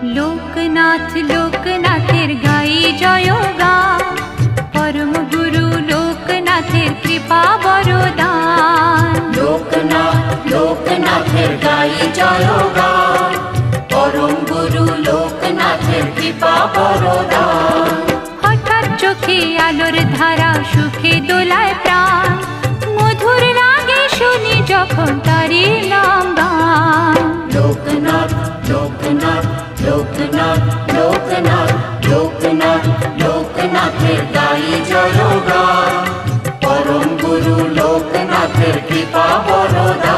লোকনাথ লোকনাথের গাই জয় গান পরম গুরু লোকনাথের কৃপা বরদান লোকনাথ লোকনাথের গাই জয় পরম গুরু লোকনাথের কৃপা বরদান হঠাৎ চোখে আলোর ধারা সুখে দোলায় প্রাণ। মধুর লাগে শুনি যখন তারি लोकनाथ लोकनाथ लोकनाथ लोकनाथ लोकनाथ गाईच्या रोगा परम गुरु लोकनाथ कृपा बरोदा.